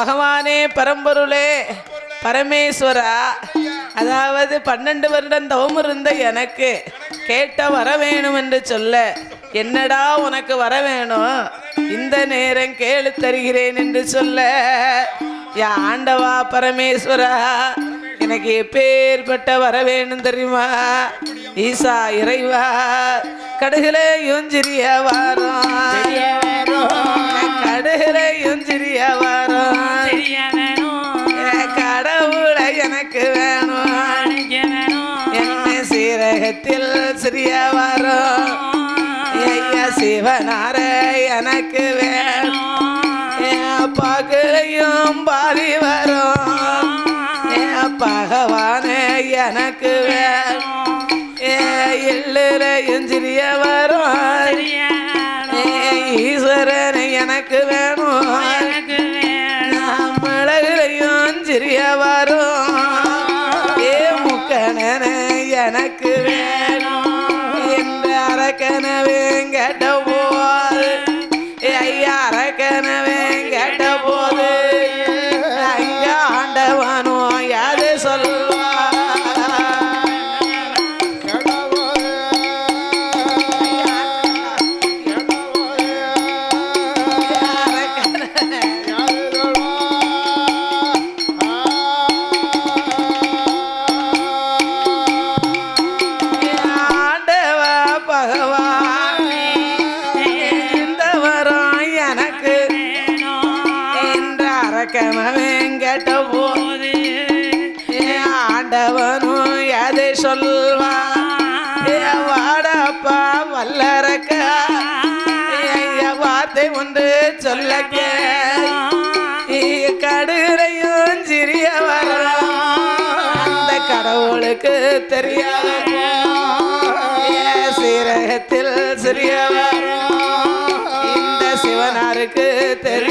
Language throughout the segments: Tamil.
பகவானே பரம்பொருளே பரமேஸ்வரா அதாவது பன்னெண்டு வருடம் தவம் இருந்த எனக்கு கேட்ட வர வேணும் என்று சொல்ல என்னடா உனக்கு வர வேணும் இந்த நேரம் கேளு தருகிறேன் என்று சொல்ல யா ஆண்டவா பரமேஸ்வரா எனக்கு எப்பேற்பட்ட வர வேணும் தெரியுமா? ஈசா இறைவா கடுகுலையும் சிறிய வாரம். கடுகுலையும் சிறிய வாரம். தெரிய வரும் ஐயா சிவனாரே எனக்கு வேணும். பகலையும் பாதி வரும். என் பகவானே எனக்கு வேணும். ஏ இல்லை தெரியாத என் சீரகத்தில் சிறிய இந்த சிவனாருக்கு தெரிய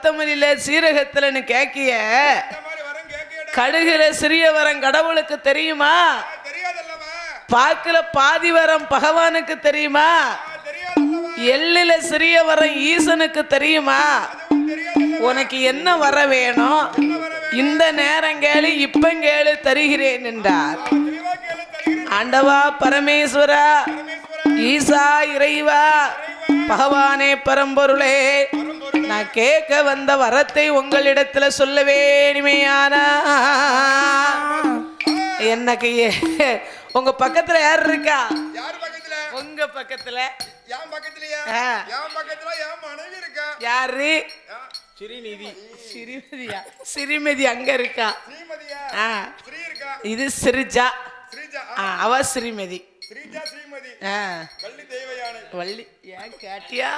கொத்தமல்லியில சீரகத்துலன்னு கேக்கிய? கடுகுல சிறிய வரம் கடவுளுக்கு தெரியுமா? பாக்குல பாதி வரம் பகவானுக்கு தெரியுமா? எள்ளுல சிறிய வரம் ஈசனுக்கு தெரியுமா? உனக்கு என்ன வர வேணும்? இந்த நேரம் கேளு இப்ப கேளு தருகிறேன் என்றார். ஆண்டவா பரமேஸ்வரா ஈசா இறைவா. பகவானே பரம்பொருளே. நான் கேட்க வந்த வரத்தை உங்களிடத்துல சொல்ல வேணுமையானா எனக்கு உங்க பக்கத்துல யார் இருக்கா? யார் பக்கத்துல? உங்க பக்கத்துல. யாரு? ஸ்ரீநிதி சிறிமதியா? சிறிமதி அங்க இருக்கா? ஸ்ரீமதியா? ஆ. ஸ்ரீ இருக்கா? இது சிரிஜா அவ ஸ்ரீமதி ஸ்ரீஜா ஸ்ரீமதி. ஆ. வள்ளி தெய்வ யானை வள்ளி ஏன் கேட்டியா?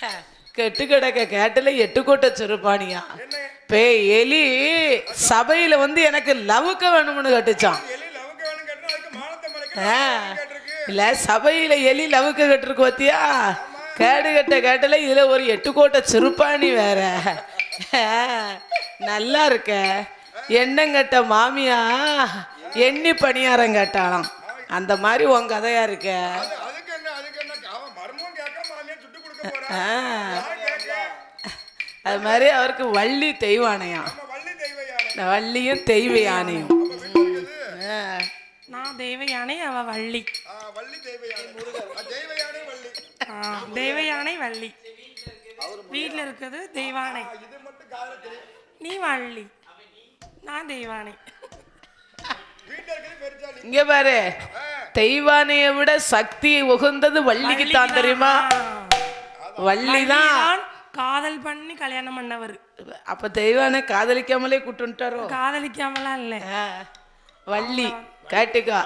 ஹ, கெட்டு கிடக்க கேட்டல எட்டு கோட்டை சிறுபானியா என்ன? பே எலி சபையில வந்து எனக்கு லவுக்க வேணும்னு கட்டுச்சான் இல்ல சபையில எலி லவுக்க கட்டிருக்கு பாத்தியா? கேடு கட்ட கேட்டல இதுல ஒரு எட்டு கோட்டை சிறுபாணி வேற. நல்லா இருக்க. எண்ணங்கட்ட மாமியா எண்ணி பணியாரம் கேட்டாலாம் அந்த மாதிரி உன் கதையா இருக்க. அது மாதிரி அவருக்கு வள்ளி தெய்வானையாம் நம்ம வள்ளி தெய்வ யானை இந்த வள்ளியும் தெய்வ யானையும் நான் தெய்வ யானை அவ வள்ளி. தெய்வ யானை வள்ளி. வீட்டில் இருக்கிறது தெய்வானை. நீ வள்ளி. நான் தெய்வானை. இங்க பாரு. தெய்வானையை விட சக்தி உகந்தது வள்ளிக்கு தான் தெரியுமா? வள்ளி தான் வள்ளிதான் காதல் பண்ணி கல்யாணம் பண்ணவர். அப்ப தெய்வானை காதலிக்காமலே கூட்டுட்டாரோ காதலிக்காமலாம் இல்லை. வள்ளி கேட்டுக்கோ.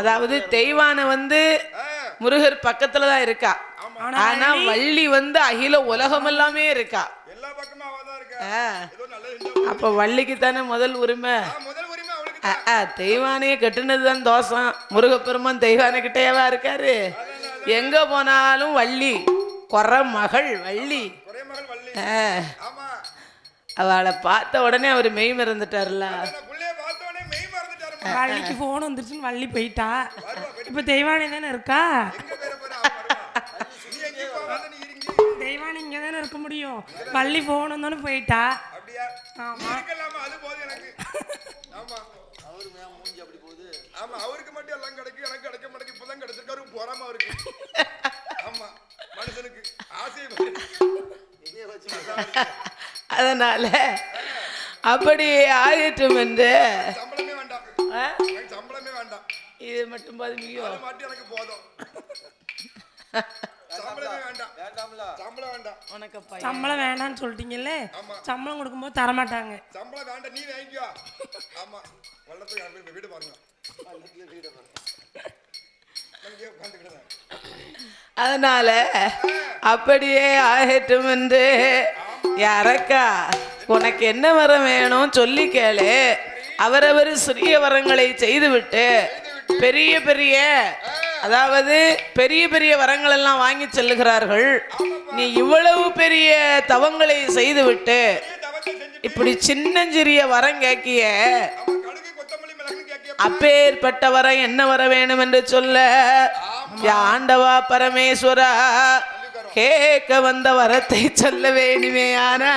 அதாவது தெய்வானை வந்து முருகர் பக்கத்துல தான் இருக்கா. ஆனா வள்ளி வந்து அகில உலகம் எல்லாமே இருக்கா? அப்ப வள்ளிக்கு தானே முதல் உரிமை? தெய்வானையே கட்டுனது தான். தோஷம். முருகப்பெருமான் தெய்வானை கிட்டேவா இருக்காரு? எங்க போனாலும் வள்ளி. குற மகள் வள்ளி. ஒரே மகள் வள்ளி. ஆ, ஆமா. அவளை பார்த்த உடனே அவர் மெய் மறந்துட்டார்ல அந்த புள்ளைய பார்த்த உடனே மெய் மறந்துட்டாருமா? வள்ளிக்கு ஃபோன் வந்துருச்சுன்னு வள்ளி போயிட்டா. இப்போ தெய்வானி தானே இருக்கா? தெய்வானி இங்கே தானே இருக்க முடியும். வள்ளி ஃபோன் வந்தோன்னு போயிட்டா. அப்படியா? நீ இருக்கலாமா? அது போதும் எனக்கு. ஆமா. அவரு மூஞ்சி அப்படி போகுது. ஆமா அவருக்கு மட்டும் எல்லாம் கிடைக்கும் எனக்கு கிடைக்க மாட்டேங்குது. இப்பதான் கிடைச்சிருக்காரு போறாம அவருக்கு. ஆமா. அதனால அப்படி ஆயிட்டும் என்று சம்பளமே வேண்டாம். ஆ, எனக்கு சம்பளமே வேண்டாம். இது மட்டும் மட்டும் எனக்கு போதும். சம்பளமே வேண்டாம். சம்பளம் வேண்டாம். உனக்கு பையன் சம்பளம் வேண்டாம்னு சொல்லிட்டீங்கல்ல? ஆமா. சம்பளம் கொடுக்கும்போது தரமாட்டாங்க. சம்பளம் வேண்டாம் நீ வாங்கிக்கோ. ஆமா. வள்ளத்துக்கு வீடு பாருங்க. அதனால அப்படியே ஆகட்டும் என்று யாரக்கா உனக்கு என்ன வரம் வேணும் சொல்லி கேளு. அவரவர் சிறிய வரங்களை செய்துவிட்டு பெரிய பெரிய அதாவது பெரிய பெரிய வரங்கள் எல்லாம் வாங்கி செல்லுகிறார்கள். நீ இவ்வளவு பெரிய தவங்களை செய்துவிட்டு இப்படி சின்னஞ்சிறிய வரம் கேக்கிய. அப்பேற்பட்ட வரம் என்ன வர வேணும் என்று சொல்ல ஆண்டவா பரமேஸ்வரா. கேட்க வந்த வரத்தை சொல்ல வேணுமே ஆனா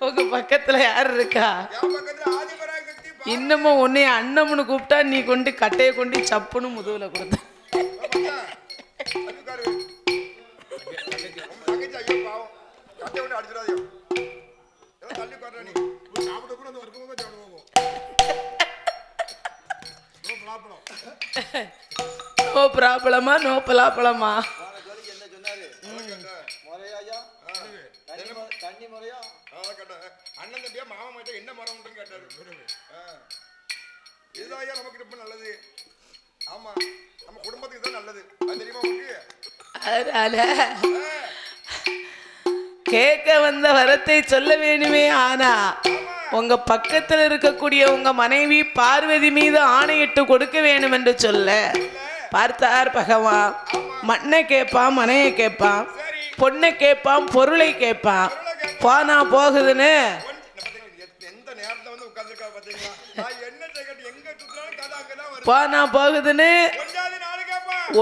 உங்க பக்கத்துல யார் இருக்கா? இன்னமும் உன்னை அண்ணம்னு கூப்பிட்டா நீ கொண்டு கட்டையை கொண்டு சப்புன்னு முதுகுல கொடுத்த. அதுக்காரு தங்கச்சி ஐயோ பாவம் கட்டை விட்டு அடிச்சிடாதீங்க ஏதோ தள்ளி உட்கார்றா நீ போய் சாப்பிட கூட அந்த வரைக்கும் சாப்பிட போவோம் நோ ப்ராப்ளமா நோ பலாப்பழமா அண்ணன் தம்பியா மாமா மட்டும் என்ன மரம் உண்டுன்னு கேட்டாரு. இதுதான் ஐயா நமக்கு ரொம்ப நல்லது. ஆமா. நம்ம குடும்பத்துக்கு தான் நல்லது. அது தெரியுமா உங்களுக்கு? அதனால கேட்க வந்த வரத்தை சொல்ல வேணுமே ஆனா உங்க பக்கத்துல இருக்கக்கூடிய உங்க மனைவி பார்வதி மீது ஆணையிட்டு கொடுக்க வேணும் என்று சொல்ல. பார்த்தார் பகவான். மண்ணை கேட்பான் மனையை கேட்பான். பொண்ணை கேட்பான் பொருளை கேட்பான். போனா போகுதுன்னு போனா போகுதுன்னு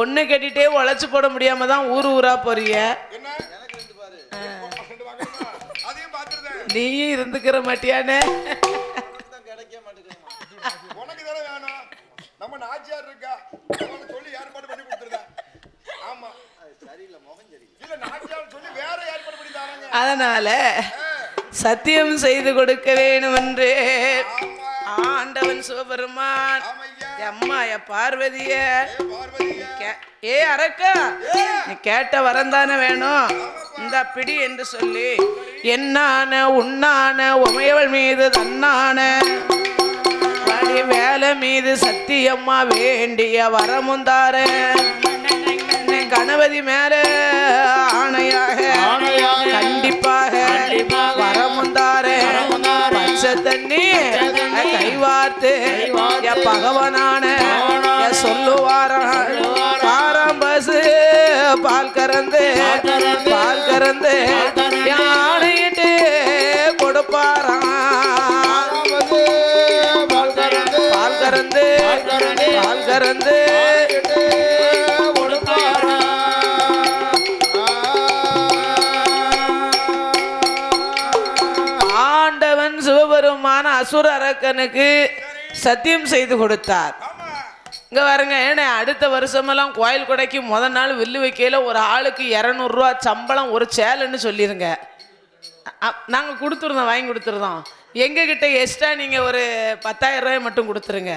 ஒண்ணு கட்டிட்டே உழைச்சு போட முடியாம தான் ஊர் ஊரா போறிய நீயும் இருந்துக்கிற மாட்டியானே? உனக்கு தானே வேணும். நம்ம நாச்சியார் இருக்கா? அவனுக்கு சொல்லி ஏற்பாடு பண்ணி கொடுத்துருந்தேன் ஆமா. இல்ல நாச்சியார் சொல்லி வேற ஏற்பாடு பண்ணி தராங்க அதனால சத்தியம் செய்து கொடுக்க வேணும் என்று சிவபெருமான். அம்மா எ பார்வதிய. ஏ அரக்கா. நீ கேட்ட வரந்தானே வேணும். இந்த பிடி என்று சொல்லி என்னான உண்ணான உமையவள் மீது தன்னான வேலை மீது சத்தியம்மா வேண்டிய வரமுந்தார கணபதி மேல ஆணையாக கண்டிப்பாக பகவனான என் சொல்லுவாரான் பாரம்பசு பால் கறந்து பால் கறந்து யானையிட்டு கொடுப்பாராம் பால் கறந்து பால் கறந்து ஆண்டவன் சிவபெருமான அசுர அரக்கனுக்கு சத்தியம் செய்து கொடுத்தார். இங்கே பாருங்க ஏன்னா அடுத்த வருஷமெல்லாம் கோயில் கொடைக்கு முத நாள் வில்லு வைக்கையில் ஒரு ஆளுக்கு இரநூறுவா சம்பளம் ஒரு சேலுன்னு சொல்லிடுங்க நாங்கள் கொடுத்துருந்தோம் வாங்கி கொடுத்துருந்தோம். எங்ககிட்ட எக்ஸ்ட்ரா நீங்கள் ஒரு பத்தாயிரம் ரூபாய் மட்டும் கொடுத்துருங்க.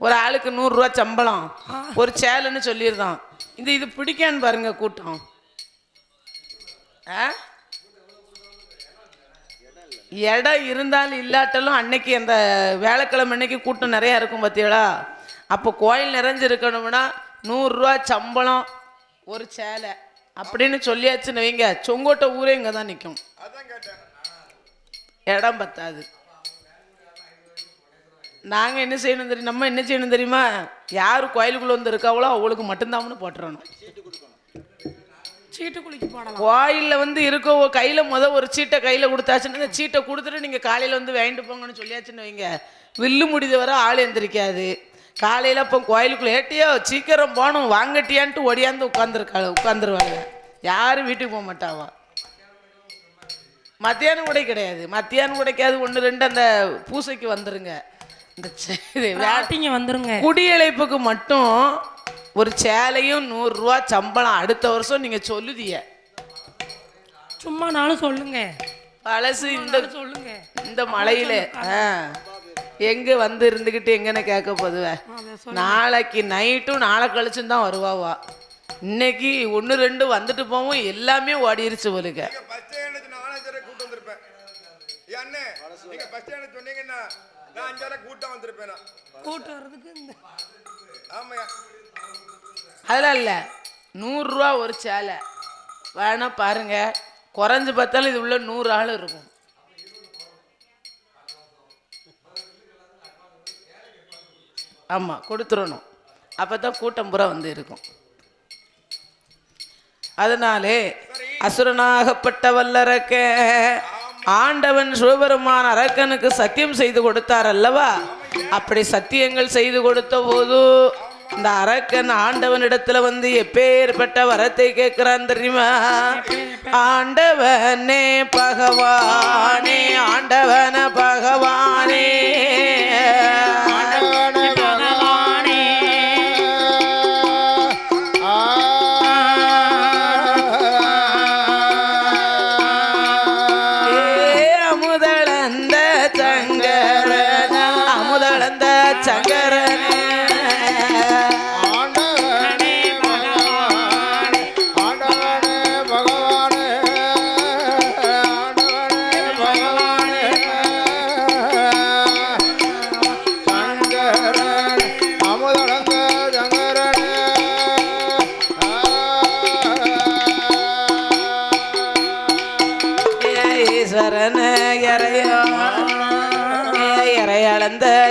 ஒரு ஆளுக்கு நூறுரூவா சம்பளம் ஒரு சேலுன்னு சொல்லியிருந்தோம் இந்த இது பிடிக்கான்னு பாருங்க கூட்டம். ஆ? இடம் இருந்தாலும் இல்லாட்டாலும் அன்னைக்கு அந்த வேலைக்கிழமை அன்னைக்கு கூட்டம் நிறையா இருக்கும் பார்த்தீங்களா அப்போ கோயில் நிறைஞ்சிருக்கணும்னா நூறுரூவா சம்பளம் ஒரு சேலை அப்படின்னு சொல்லியாச்சுன்னு வைங்க. சொங்கோட்டை ஊரே இங்கே தான் நிற்கும் இடம் பத்தாது. நாங்கள் என்ன செய்யணும் தெரியும்? நம்ம என்ன செய்யணும் தெரியுமா? யார் கோயிலுக்குள்ளே வந்து இருக்காவளோ அவளுக்கு மட்டும்தான்னு போட்டுறணும். சீட்டு குலுக்கி போடலாம். கோயிலில் வந்து இருக்க கையில் முத ஒரு சீட்டை கையில் கொடுத்தாச்சுன்னா அந்த சீட்டை கொடுத்துட்டு நீங்கள் காலையில் வந்து வாங்கிட்டு போங்கன்னு சொல்லியாச்சுன்னு வைங்க. வில்லு முடித வரை ஆள் எந்திரிக்காது. காலையில் அப்போ கோயிலுக்குள்ளே ஏட்டியோ சீக்கிரம் போகணும் வாங்கட்டியான்ட்டு ஒடியாந்து உட்காந்துருக்காள் உட்காந்துருவாங்க யாரும் வீட்டுக்கு போக மாட்டாவா? மத்தியானம் கூட கிடையாது. மத்தியானம் கூடைக்காது ஒன்று ரெண்டு அந்த பூசைக்கு வந்துருங்க. இந்த வந்துருங்க. குடியழைப்புக்கு மட்டும் ஒரு சேலையும் நூறுரூவா சம்பளம் அடுத்த வருஷம் நீங்கள் சொல்லுதிய சும்மா நாளும் சொல்லுங்க. பழசு இந்த சொல்லுங்க. இந்த மழையில ஆ. எங்க வந்து இருந்துகிட்டு எங்கன்னு கேட்க போதுவ. நாளைக்கு நைட்டும் நாளை கழிச்சும் தான் வருவாவா இன்னைக்கு ஒன்று ரெண்டு வந்துட்டு போவோம் எல்லாமே ஓடிருச்சு போலுங்க நானும் கூட்டம் வந்திருப்பேன். கூட்டம் வந்திருப்பேன்? நான். கூட்டு வர்றதுக்கு ஆமாய்யா. அதெல்லாம் இல்லை. நூறுரூவா ஒரு சேலை. வேணா பாருங்க. குறைஞ்சு பார்த்தாலும் இது உள்ள நூறு ஆள் இருக்கும். ஆமாம் கொடுத்துடணும் அப்போ தான் கூட்டம் புறா வந்து இருக்கும். அதனாலே அசுரனாகப்பட்ட வல்லரக்க ஆண்டவன் சிவபெருமான் அரக்கனுக்கு சத்தியம் செய்து கொடுத்தார் அல்லவா? அப்படி சத்தியங்கள் செய்து கொடுத்த போது இந்த அரக்கன் ஆண்டவனிடத்துல வந்து எப்பேற்பட்ட வரத்தை கேட்கிறான் தெரியுமா? ஆண்டவனே பகவானே ஆண்டவன பகவானே பகவானே.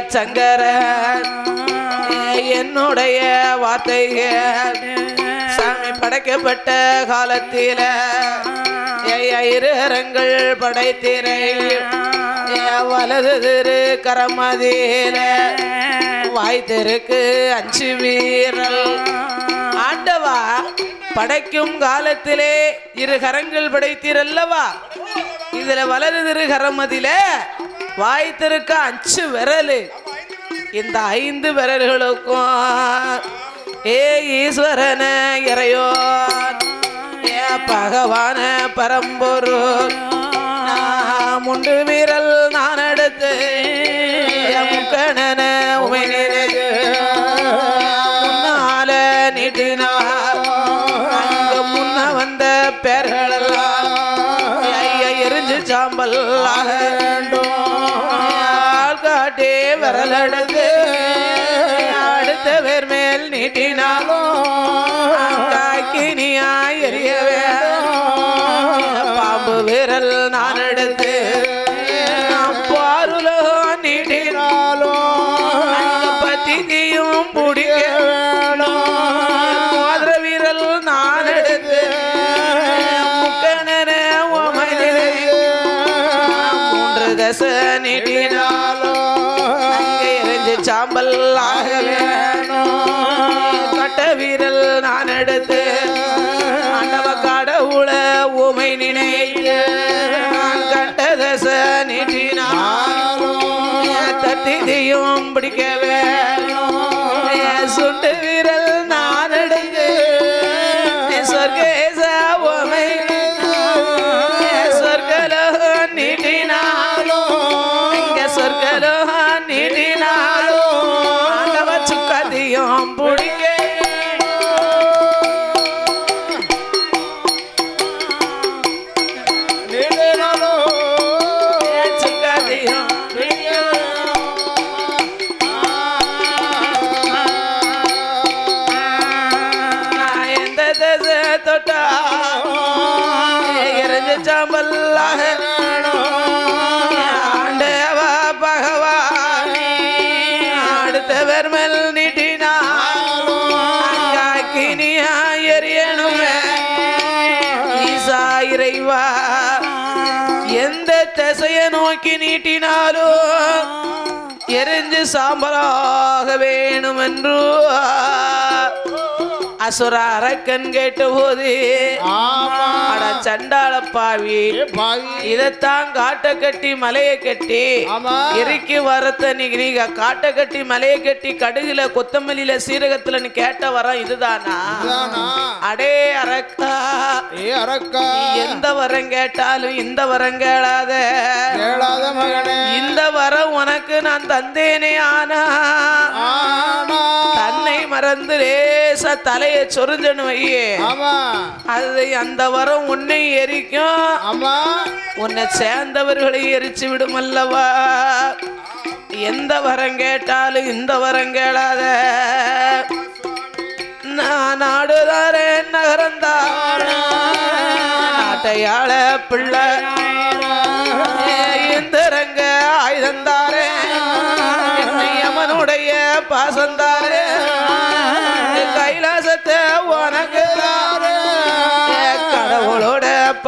சங்கரன் என்னுடைய வார்த்தைகள் சாமி படைக்கப்பட்ட காலத்தில இருகரங்கள் படைத்திரை வலது திரு கரமதியில வாய்த்திருக்கு அஞ்சு வீரல். ஆண்டவா படைக்கும் காலத்திலே இரு கரங்கள் படைத்தீரல்லவா இதுல வலது திரு கரமதியில வாய்த்திருக்க அஞ்சு விரலு. இந்த ஐந்து விரல்களுக்கும் ஏ ஈஸ்வரன இறையோ ஏ பகவான பரம்பொருள். முண்டு வீரல் நான் எடுத்து என் முக்கணன உமை முன்னால நீட்டினார் அங்க முன்ன வந்த பெயர்களெல்லாம் ஐயா எரிஞ்சு சாம்பல் ஆக விரல் அடுத்தவர் அடுத்த மேல் நீட்டினாலும் நோக்கி நீட்டினாலும் எரிஞ்சு சாம்பலாக வேணும் என்று அசுர அரக்கன் கேட்டபோது ஆமா. அட சண்டாள பாவி இதைத்தான் காட்டை கட்டி மலையை கட்டி இறுக்கி வரத்த நீங்க நீங்க காட்டை கட்டி மலையை கட்டி கடுகுல கொத்தமல்லியில சீரகத்துல கேட்ட வரம் இதுதானா? அடே அரக்கா. ஏ அரக்கா. எந்த வரம் கேட்டாலும் இந்த வரம் கேளாத. கேளாத மகனே. இந்த வரம் உனக்கு நான் தந்தேனே ஆனா. தன்னை மறந்து லேசா தலைய சொரிஞ்சனு வையே. அது அந்த வரம் உன்னை எரிக்கும். ஆமா. உன்னை சேர்ந்தவர்களை எரிச்சு விடும் அல்லவா எந்த வரம் கேட்டாலும் இந்த வரம் கேளாத. நான் நாடுதாரே நகரந்தார. நாட்டையாள பிள்ளை.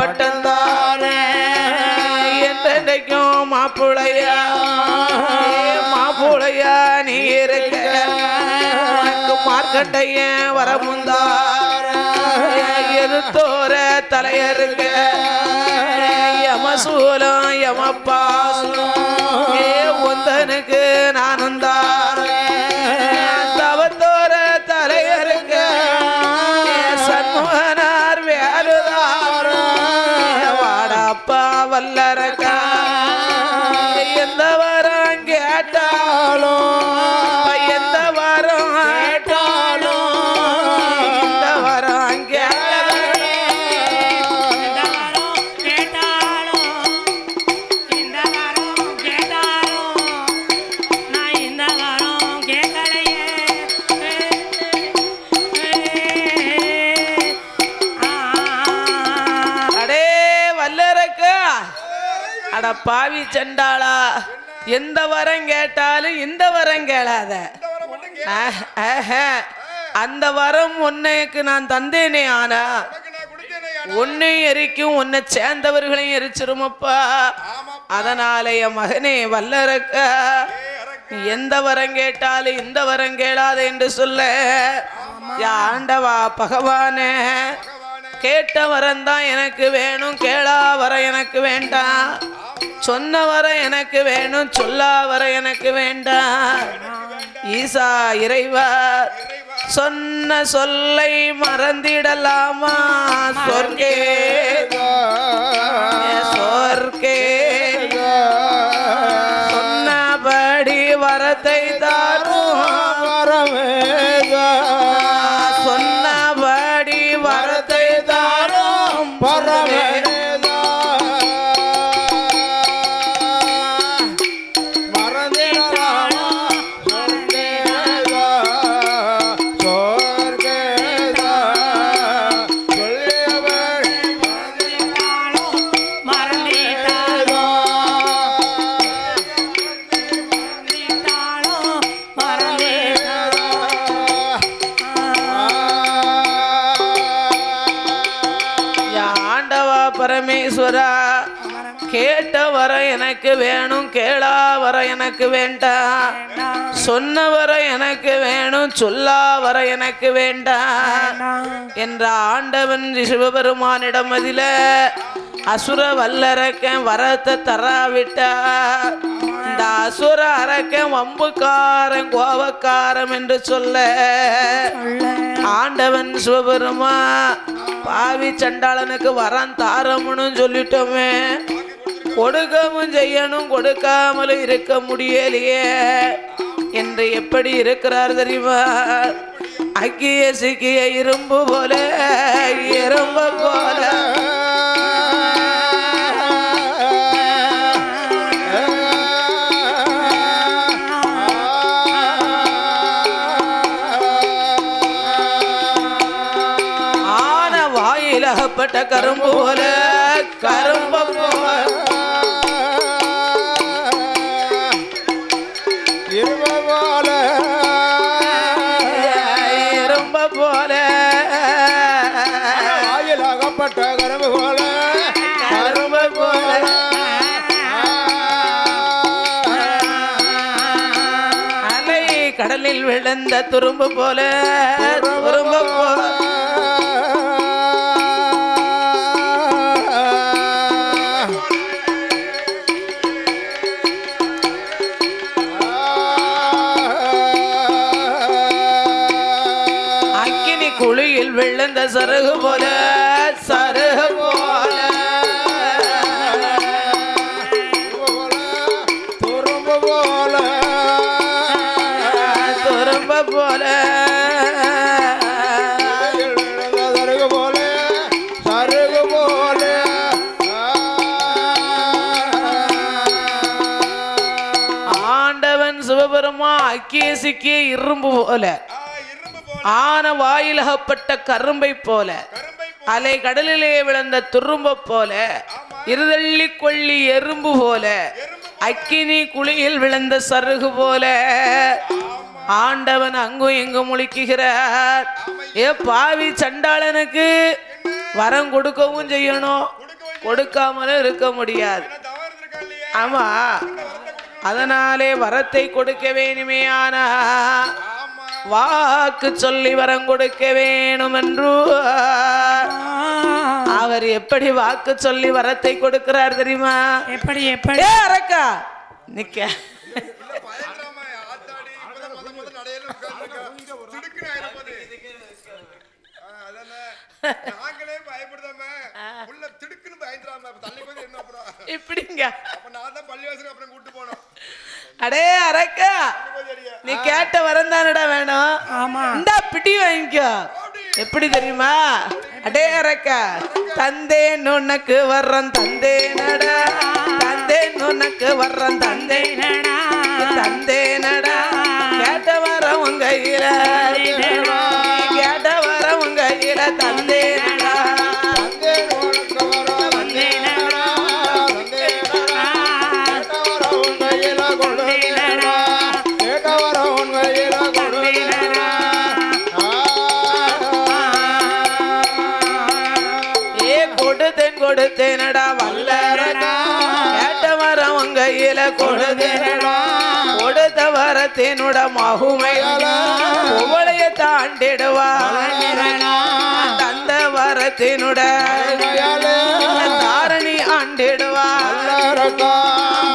கடவுளோட பட்டந்தாரே என்றைக்கும் மாப்பிள்ளையா? மாப்பிள்ளையா நீ இருக்க? மார்க்கட்டைய மார்க்கண்டைய வரமுந்தா எதிர்த்தோர தலையருங்க யமசூலம் யமப்பாசுலம் ஏ உந்தனுக்கு நானும் அட பாவி செண்டாளா எந்த வரம் கேட்டாலும் இந்த வரம் கேளாத. அந்த வரம் உன்னைக்கு நான் தந்தேனே ஆனா உனக்கு உன்னை எரிக்கும் உன்னை சேர்ந்தவர்களையும் எரிச்சிருமப்பா அதனால என் மகனே வல்லறக்க நீ எந்த வரம் கேட்டாலும் இந்த வரம் கேளாத என்று சொல்ல. யா ஆண்டவா பகவானே கேட்ட வரம் தான் எனக்கு வேணும் கேளா வர எனக்கு வேண்டாம். சொன்ன எனக்கு வேணும் சொல்லா எனக்கு வேண்டாம். ஈசா இறைவா சொன்ன சொல்லை மறந்திடலாமா? சொர்க்கே பரமேஸ்வரா கேட்ட வர எனக்கு வேணும் கேளா வர எனக்கு வேண்டாம் சொன்ன வர எனக்கு வேணும் சொல்லா வர எனக்கு வேண்டாம் என்ற ஆண்டவன் சிவபெருமானிடம் அதில அசுர வல்லரக்கன் வரத்தை தராவிட்டா. இந்த அசுர அரக்கன் வம்புக்காரன் கோபக்காரம் என்று சொல்ல ஆண்டவன் சிவபெருமா பாவி சண்டாளனுக்கு வரம் தாரமுன்னு சொல்லிட்டோமே. கொடுக்கவும் செய்யணும் கொடுக்காமலும் இருக்க முடியலையே. என்று எப்படி இருக்கிறார் தெரியுமா? அக்கிய சிக்கிய இரும்பு போல இரும்பு போல. ஆன வாயிலாகப்பட்ட கரும்பு போல கரும்பு கடலில் விழுந்த துரும்பு போல துரும்ப போல. அக்கினி குழியில் விழுந்த சருகு போல. சிவபெருமா அக்கிய சிக்கிய இரும்பு போல. ஆன வாயிலகப்பட்ட கரும்பை போல. அலை கடலிலே விழுந்த துரும்ப போல. இருதள்ளி கொள்ளி எறும்பு போல. அக்கினி குழியில் விழுந்த சருகு போல. ஆண்டவன் அங்கும் இங்கும் முழிக்குகிறார். ஏ பாவி சண்டாளனுக்கு வரம் கொடுக்கவும் செய்யணும். கொடுக்காமலும் இருக்க முடியாது. ஆமா. அதனாலே வரத்தை கொடுக்க வேணுமே ஆனா. ஆமா வாக்கு சொல்லி வரம் கொடுக்க வேணும் என்று அவர் எப்படி வாக்கு சொல்லி வரத்தை கொடுக்கிறார் தெரியுமா? எப்படி எப்படி? அரக்கா நிக்க. இல்ல பயங்கரமா ஆத்தாடி இப்பதான் முத முத நடையில உட்கார்ந்திருக்கா திடுக்குன்னு ஆயிரப்போது அதானே நாங்களே பயப்படுதாம உள்ள திடுக்குன்னு பயந்துடாம அப்ப தள்ளி போய் என்ன அப்புறம் இப்படிங்க அப்ப நான் தான் பள்ளிவாசலுக்கு அப்புறம் கூட்டு போனோம். அடே அரக்கா நீ கேட்ட வரம் தானடா வேணும். ஆமா. இந்தா பிடி வாங்கிக்கோ. எப்படி தெரியுமா? அடே அரக்கா தந்தேன் உனக்கு வர்றன் தந்தேனடா. தந்தேன் உனக்கு வர்றன் தந்தேன் நடா தந்தேனடா. கேட்ட வரம் உங்க கேட்ட வரம் உங்க தந்தே கொடுத்த வரத்தேனுட மகுமைகள உவளைய தாண்டிடுவா தந்த வரத்தினுட தாரணி ஆண்டிடுவா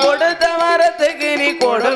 கொடுத்த வரத்துக்கு நீ கொடு